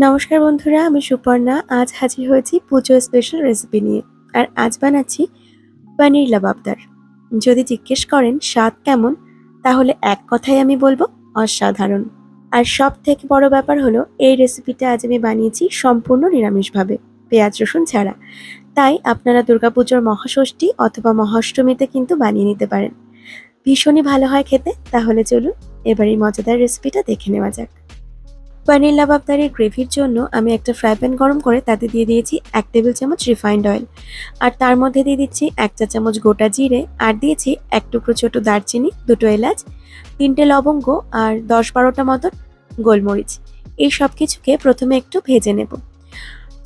নমস্কার বন্ধুরা, আমি সুপর্ণা। আজ হাজির হয়েছি পুজো স্পেশাল রেসিপি নিয়ে। আর আজ বানাচ্ছি পনির লাবাবদার। যদি জিজ্ঞেস করেন স্বাদ কেমন, তাহলে এক কথাই আমি বলব, অসাধারণ। আর সব থেকে বড় ব্যাপার হলো, এই রেসিপিটা আজ আমি বানিয়েছি সম্পূর্ণ নিরামিষভাবে, পেঁয়াজ রসুন ছাড়া। তাই আপনারা দুর্গাপুজোর মহাষষ্ঠী অথবা মহাষ্টমীতে কিন্তু বানিয়ে নিতে পারেন। ভীষণই ভালো হয় খেতে, তাহলে চলুন এবার এই মজাদার রেসিপিটা দেখে নেওয়া যাক। পনির লাবাবদারির গ্রেভির জন্য, আমি একটা ফ্রাই প্যান গরম করে তাতে দিয়ে দিয়েছি এক টেবিল চামচ রিফাইন্ড অয়েল। আর তার মধ্যে দিয়ে দিচ্ছি এক চা চামচ গোটা জিরে, আর দিয়েছি এক টুকরো ছোট দারচিনি, দুটো এলাচ, তিনটে লবঙ্গ, আর দশ বারোটা মতন গোলমরিচ। এই সব কিছুকে প্রথমে একটু ভেজে নেব।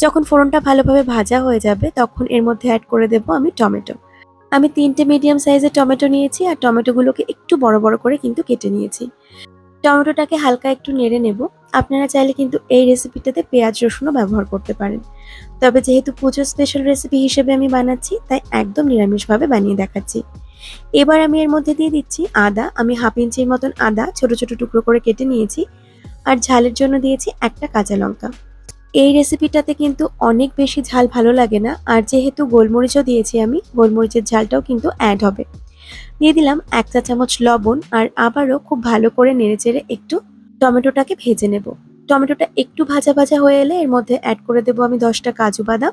যখন ফোড়নটা ভালোভাবে ভাজা হয়ে যাবে, তখন এর মধ্যে অ্যাড করে দেব আমি টমেটো। আমি তিনটে মিডিয়াম সাইজের টমেটো নিয়েছি, আর টমেটোগুলোকে একটু বড় বড় করে কিন্তু কেটে নিয়েছি। টমেটোটাকে হালকা একটু নেড়ে নেব। আপনারা চাইলে কিন্তু এই রেসিপিটাতে পেঁয়াজ, রসুনও ব্যবহার করতে পারেন। তবে যেহেতু পুজোর স্পেশাল রেসিপি হিসেবে আমি বানাচ্ছি, তাই একদম নিরামিষভাবে বানিয়ে দেখাচ্ছি। এবার আমি এর মধ্যে দিয়ে দিচ্ছি আদা। আমি হাফ ইঞ্চির মতন আদা ছোট ছোট টুকরো করে কেটে নিয়েছি আর ঝালের জন্য দিয়েছি একটা কাঁচা লঙ্কা। এই রেসিপিটাতে কিন্তু অনেক বেশি ঝাল ভালো লাগে না, আর যেহেতু গোলমরিচও দিয়েছি আমি, গোলমরিচের ঝালটাও কিন্তু অ্যাড হবে। দিয়ে দিলাম এক চা চামচ লবণ আর আবারও খুব ভালো করে নেড়েচেড়ে একটু টমেটোটাকে ভেজে নেব। টমেটোটা একটু ভাজা ভাজা হয়ে এলে এর মধ্যে অ্যাড করে দেবো আমি দশটা কাজু বাদাম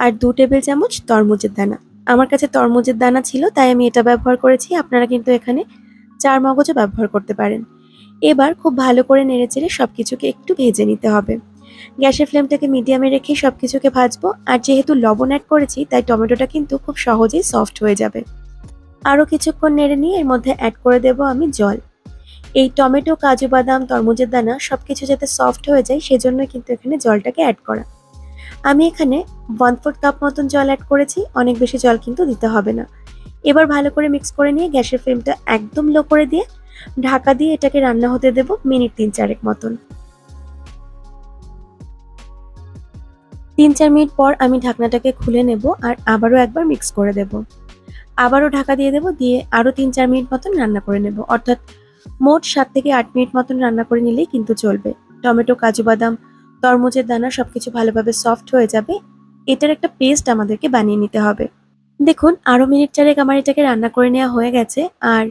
আর দু টেবিল চামচ তরমুজের দানা। আমার কাছে তরমুজের দানা ছিল, তাই আমি এটা ব্যবহার করেছি। আপনারা কিন্তু এখানে চার মগজও ব্যবহার করতে পারেন। এবার খুব ভালো করে নেড়েচেড়ে সব কিছুকে একটু ভেজে নিতে হবে। গ্যাসের ফ্লেমটাকে মিডিয়ামে রেখে সব কিছুকে ভাজবো। আর যেহেতু লবণ অ্যাড করেছি, তাই টমেটোটা কিন্তু খুব সহজেই সফট হয়ে যাবে। আরও কিছুক্ষণ নেড়ে নিয়ে এর মধ্যে অ্যাড করে দেব আমি জল। এই টমেটো, কাজু বাদাম, তরমুজের দানা সব কিছু যাতে সফট হয়ে যায় সেজন্যই কিন্তু এখানে জলটাকে অ্যাড করা। আমি এখানে ওয়ান ফোর্থ কাপ মতন জল অ্যাড করেছি, অনেক বেশি জল কিন্তু দিতে হবে না। এবার ভালো করে মিক্স করে নিয়ে গ্যাসের ফ্লেমটা একদম লো করে দিয়ে ঢাকা দিয়ে এটাকে রান্না হতে দেব মিনিট তিন চারেক মতন। তিন চার মিনিট পর আমি ঢাকনাটাকে খুলে নেব আর আবারও একবার মিক্স করে দেব। আবারও ঢাকা দিয়ে দেব, দিয়ে আরও তিন চার মিনিট মতন রান্না করে নেব। অর্থাৎ মোট সাত থেকে আট মিনিট মতন রান্না করে নিলেই কিন্তু চলবে। টমেটো, কাজু বাদাম, তরমুজের দানা সব কিছু ভালোভাবে সফট হয়ে যাবে। এটার একটা পেস্ট আমাদেরকে বানিয়ে নিতে হবে। দেখুন আরও মিনিট চারেক আমার এটাকে রান্না করে নেওয়া হয়ে গেছে আর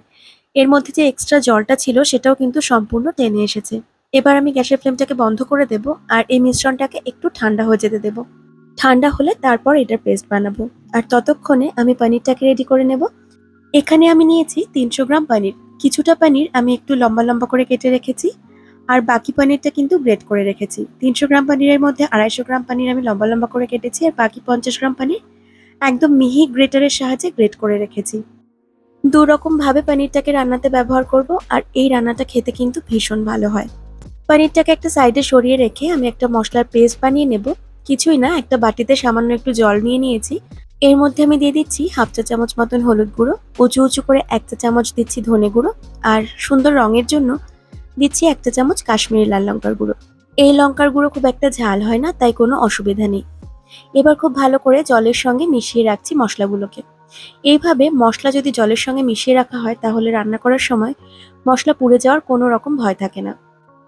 এর মধ্যে যে এক্সট্রা জলটা ছিল সেটাও কিন্তু সম্পূর্ণ টেনে এসেছে। এবার আমি গ্যাসের ফ্লেমটাকে বন্ধ করে দেব আর এই মিশ্রণটাকে একটু ঠান্ডা হয়ে যেতে দেব। ঠান্ডা হলে তারপর এটার পেস্ট বানাবো। আর ততক্ষণে আমি পনিরটাকে রেডি করে নেব। এখানে আমি নিয়েছি তিনশো গ্রাম পনির। কিছুটা পনির আমি একটু লম্বা লম্বা করে কেটে রেখেছি, আর বাকি পনিরটা কিন্তু গ্রেট করে রেখেছি। তিনশো গ্রাম পনিরের মধ্যে আড়াইশো গ্রাম পনির আমি লম্বা লম্বা করে কেটেছি, আর বাকি পঞ্চাশ গ্রাম পনির একদম মিহি গ্রেটারের সাহায্যে গ্রেট করে রেখেছি। দু রকম ভাবে পনিরটাকে রান্নাতে ব্যবহার করব, আর এই রান্নাটা খেতে কিন্তু ভীষণ ভালো হয়। পনিরটাকে একটা সাইডে সরিয়ে রেখে আমি একটা মশলার পেস্ট বানিয়ে নেব। কিছুই না, একটা বাটিতে সামান্য একটু জল নিয়ে নিয়েছি এর মধ্যে আমি দিয়ে দিচ্ছি হাফ চা চামচ মতন হলুদ গুঁড়ো, উঁচু উঁচু করে এক চা চামচ দিচ্ছি ধনে গুঁড়ো আর সুন্দর রঙের জন্য দিচ্ছি এক চা চামচ কাশ্মীরি লাল লঙ্কার গুঁড়ো। এই লঙ্কার গুঁড়ো খুব একটা ঝাল হয় না, তাই কোনো অসুবিধা নেই। এবার খুব ভালো করে জলের সঙ্গে মিশিয়ে রাখছি মশলাগুলোকে। এইভাবে মশলা যদি জলের সঙ্গে মিশিয়ে রাখা হয়, তাহলে রান্না করার সময় মশলা পুড়ে যাওয়ার কোনো রকম ভয় থাকে না।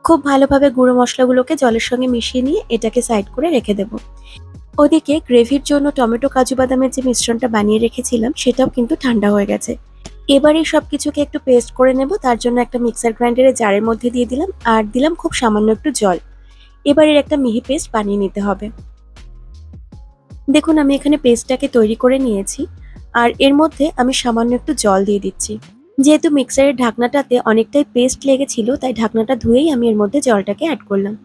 খুব ভালোভাবে গুঁড়ো মশলাগুলোকে জলের সঙ্গে মিশিয়ে নিয়ে এটাকে সাইড করে রেখে দেব। ওদিকে গ্রেভির জন্য টমেটো, কাজু বাদামের যে মিশ্রণটা বানিয়ে রেখেছিলাম, সেটাও কিন্তু ঠান্ডা হয়ে গেছে। এবারে সব কিছুকে একটু পেস্ট করে নেব, তার জন্য একটা মিক্সার গ্রাইন্ডারের জারের মধ্যে দিয়ে দিলাম, আর দিলাম খুব সামান্য একটু জল। এবার এর একটা মিহি পেস্ট বানিয়ে নিতে হবে। দেখুন, আমি এখানে পেস্টটাকে তৈরি করে নিয়েছি, আর এর মধ্যে আমি সামান্য একটু জল দিয়ে দিচ্ছি। যেহেতু মিক্সারের ঢাকনাটাতে অনেকটাই পেস্ট লেগেছিল, তাই ঢাকনাটা ধুয়েই আমি এর মধ্যে জলটাকে অ্যাড করলাম।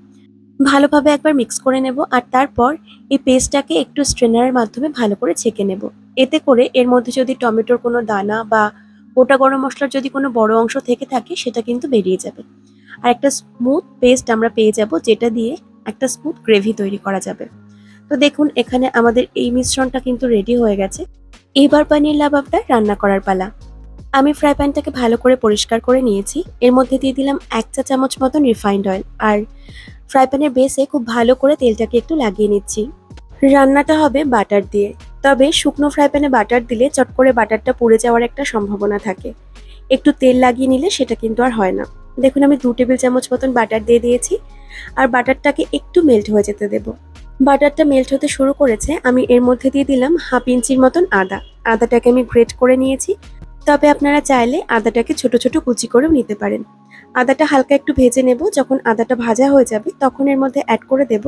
ভালোভাবে একবার মিক্স করে নেব আর তারপর এই পেস্টটাকে একটু স্ট্রেনারের মাধ্যমে ভালো করে ছেঁকে নেব। এতে করে এর মধ্যে যদি টমেটোর কোনো দানা বা গোটা গরম মশলার যদি কোনো বড় অংশ থেকে থাকে, সেটা কিন্তু বেরিয়ে যাবে। আর একটা স্মুথ পেস্ট আমরা পেয়ে যাব যেটা দিয়ে একটা স্মুথ গ্রেভি তৈরি করা যাবে। তো দেখুন, এখানে আমাদের এই মিশ্রণটা কিন্তু রেডি হয়ে গেছে। এবার পানির লাবাবটা রান্না করার পালা। আমি ফ্রাই প্যানটাকে ভালো করে পরিষ্কার করে নিয়েছি। এর মধ্যে দিয়ে দিলাম এক চা চামচ মতন রিফাইন্ড অয়েল আর ফ্রাই প্যানের বেসে খুব ভালো করে তেলটাকে একটু লাগিয়ে নিচ্ছি। রান্নাটা হবে বাটার দিয়ে। তবে শুকনো ফ্রাই প্যানে বাটার দিলে চট করে বাটারটা পুড়ে যাওয়ার একটা সম্ভাবনা থাকে। একটু তেল লাগিয়ে নিলে সেটা কিন্তু আর হয় না। দেখুন আমি দু টেবিল চামচ মতন বাটার দিয়ে দিয়েছি আর বাটারটাকে একটু মেল্ট হয়ে যেতে দেব। বাটারটা মেল্ট হতে শুরু করেছে, আমি এর মধ্যে দিয়ে দিলাম হাফ ইঞ্চির মতন আদা। আদাটাকে আমি গ্রেট করে নিয়েছি। তবে আপনারা চাইলে আদাটাকে ছোট ছোট কুচি করেও নিতে পারেন। আদাটা হালকা একটু ভেজে নেব, যখন আদাটা ভাজা হয়ে যাবে তখন এর মধ্যে অ্যাড করে দেব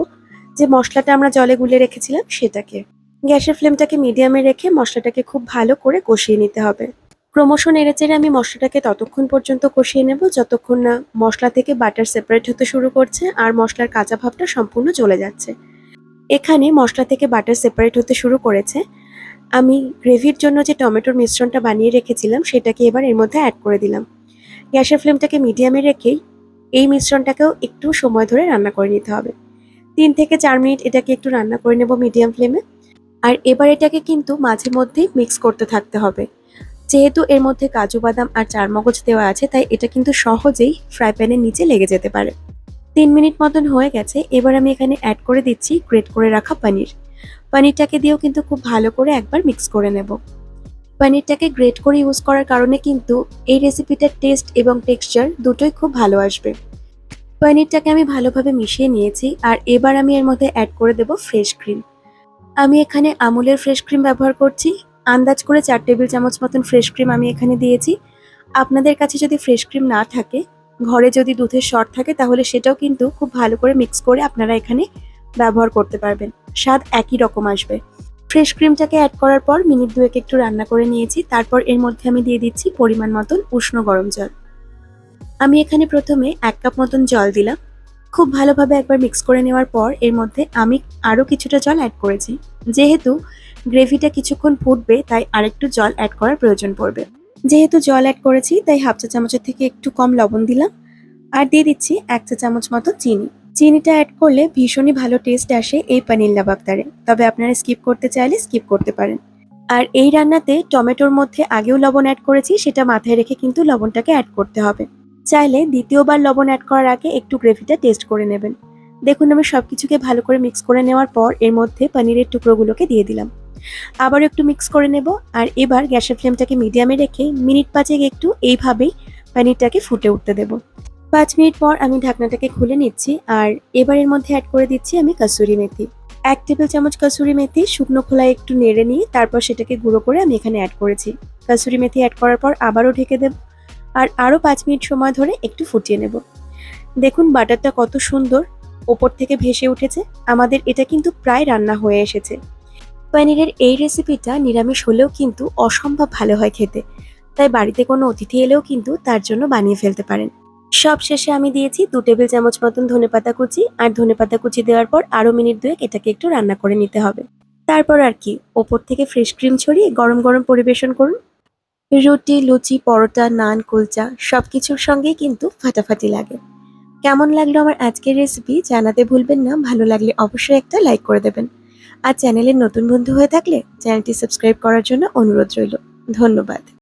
যে মশলাটা আমরা জলে গুলে রেখেছিলাম সেটাকে। গ্যাসের ফ্লেমটাকে মিডিয়ামে রেখে মশলাটাকে খুব ভালো করে কষিয়ে নিতে হবে। ক্রমশ নেড়েচেড়ে আমি মশলাটাকে ততক্ষণ পর্যন্ত কষিয়ে নেব, যতক্ষণ না মশলা থেকে বাটার সেপারেট হতে শুরু করছে আর মশলার কাঁচা ভাবটা সম্পূর্ণ চলে যাচ্ছে। এখানে মশলা থেকে বাটার সেপারেট হতে শুরু করেছে। আমি গ্রেভির জন্য যে টমেটোর মিশ্রণটা বানিয়ে রেখেছিলাম, সেটাকে এবার এর মধ্যে অ্যাড করে দিলাম। গ্যাসের ফ্লেমটাকে মিডিয়ামে রেখেই এই মিশ্রণটাকেও একটু সময় ধরে রান্না করে নিতে হবে। তিন থেকে চার মিনিট এটাকে একটু রান্না করে নেব মিডিয়াম ফ্লেমে। আর এবার এটাকে কিন্তু মাঝে মধ্যেই মিক্স করতে থাকতে হবে। যেহেতু এর মধ্যে কাজু বাদাম আর চারমগজ দেওয়া আছে, তাই এটা কিন্তু সহজেই ফ্রাই প্যানের নিচে লেগে যেতে পারে। তিন মিনিট মতন হয়ে গেছে, এবার আমি এখানে অ্যাড করে দিচ্ছি গ্রেট করে রাখা পনির পনিরটাকে দিয়েও কিন্তু খুব ভালো করে একবার মিক্স করে নেব। পনিরটাকে গ্রেট করে ইউজ করার কারণে কিন্তু এই রেসিপিটার টেস্ট এবং টেক্সচার দুটোই খুব ভালো আসবে। পনিরটাকে আমি ভালোভাবে মিশিয়ে নিয়েছি আর এবার আমি এর মধ্যে অ্যাড করে দেব ফ্রেশ ক্রিম আমি এখানে আমুলের ফ্রেশ ক্রিম ব্যবহার করছি। আন্দাজ করে চার টেবিল চামচ মতন ফ্রেশ ক্রিম আমি এখানে দিয়েছি। আপনাদের কাছে যদি ফ্রেশ ক্রিম না থাকে, ঘরে যদি দুধের শর্ট থাকে, তাহলে সেটাও কিন্তু খুব ভালো করে মিক্স করে আপনারা এখানে ব্যবহার করতে পারবেন। স্বাদ একই রকম আসবে। ফ্রেশ ক্রিমটাকে অ্যাড করার পর মিনিট দুয়েক একটু রান্না করে নিয়েছি। তারপর এর মধ্যে আমি দিয়ে দিচ্ছি পরিমাণ মতন উষ্ণ গরম জল। আমি এখানে প্রথমে এক কাপ মতন জল দিলাম। খুব ভালোভাবে একবার মিক্স করে নেওয়ার পর এর মধ্যে আমি আরও কিছুটা জল অ্যাড করেছি। যেহেতু গ্রেভিটা কিছুক্ষণ ফুটবে, তাই আরেকটু জল অ্যাড করার প্রয়োজন পড়বে। যেহেতু জল অ্যাড করেছি, তাই হাফ চা চামচের থেকে একটু কম লবণ দিলাম। আর দিয়ে দিচ্ছি এক চা চামচ মতো চিনি। চিনিটা অ্যাড করলে ভীষণই ভালো টেস্ট আসে এই পানির লাবাবদারে তবে আপনারা স্কিপ করতে চাইলে স্কিপ করতে পারেন। আর এই রান্নাতে টমেটোর মধ্যে আগেও লবণ অ্যাড করেছি, সেটা মাথায় রেখে কিন্তু লবণটাকে অ্যাড করতে হবে। চাইলে দ্বিতীয়বার লবণ অ্যাড করার আগে একটু গ্রেভিটা টেস্ট করে নেবেন। দেখুন, আমি সব কিছুকে ভালো করে মিক্স করে নেওয়ার পর এর মধ্যে পনিরের টুকরোগুলোকে দিয়ে দিলাম। আবারও একটু মিক্স করে নেব, আর এবার গ্যাসের ফ্লেমটাকে মিডিয়ামে রেখে মিনিট পাঁচেক একটু এইভাবেই পনিরটাকে ফুটে উঠতে দেব। পাঁচ মিনিট পর আমি ঢাকনাটাকে খুলে নিচ্ছি আর এবার এর মধ্যে অ্যাড করে দিচ্ছি আমি কাসুরি মেথি। এক টেবিল চামচ কাসুরি মেথি শুকনো খোলায় একটু নেড়ে নিয়ে তারপর সেটাকে গুঁড়ো করে আমি এখানে অ্যাড করেছি। কাসুরি মেথি অ্যাড করার পর আবারও ঢেকে দেব আর আরও পাঁচ মিনিট সময় ধরে একটু ফুটিয়ে নেব। দেখুন বাটারটা কত সুন্দর, ওপর থেকে ভেসে উঠেছে, আমাদের এটা কিন্তু প্রায় রান্না হয়ে এসেছে। পনিরের এই রেসিপিটা নিরামিষ হলেও কিন্তু অসম্ভব ভালো হয় খেতে, তাই বাড়িতে কোনো অতিথি এলেও কিন্তু তার জন্য বানিয়ে ফেলতে পারেন। সব শেষে আমি দিয়েছি দু টেবিল চামচ মতন ধনেপাতা কুচি, আর ধনেপাতা কুচি দেওয়ার পর আরও মিনিট দুয়েক এটাকে একটু রান্না করে নিতে হবে। তারপর আর কি, ওপর থেকে ফ্রেশ ক্রিম ছড়িয়ে গরম গরম পরিবেশন করুন। রুটি, লুচি, পরোটা, নান, কুলচা সব কিছুর সঙ্গেই কিন্তু ফাটাফাটি লাগে। কেমন লাগল আমার আজকের রেসিপি জানাতে ভুলবেন না, ভালো লাগলে অবশ্যই একটা লাইক করে দেবেন। আর চ্যানেলের নতুন বন্ধু হয়ে থাকলে চ্যানেলটি সাবস্ক্রাইব করার জন্য অনুরোধ রইল। ধন্যবাদ।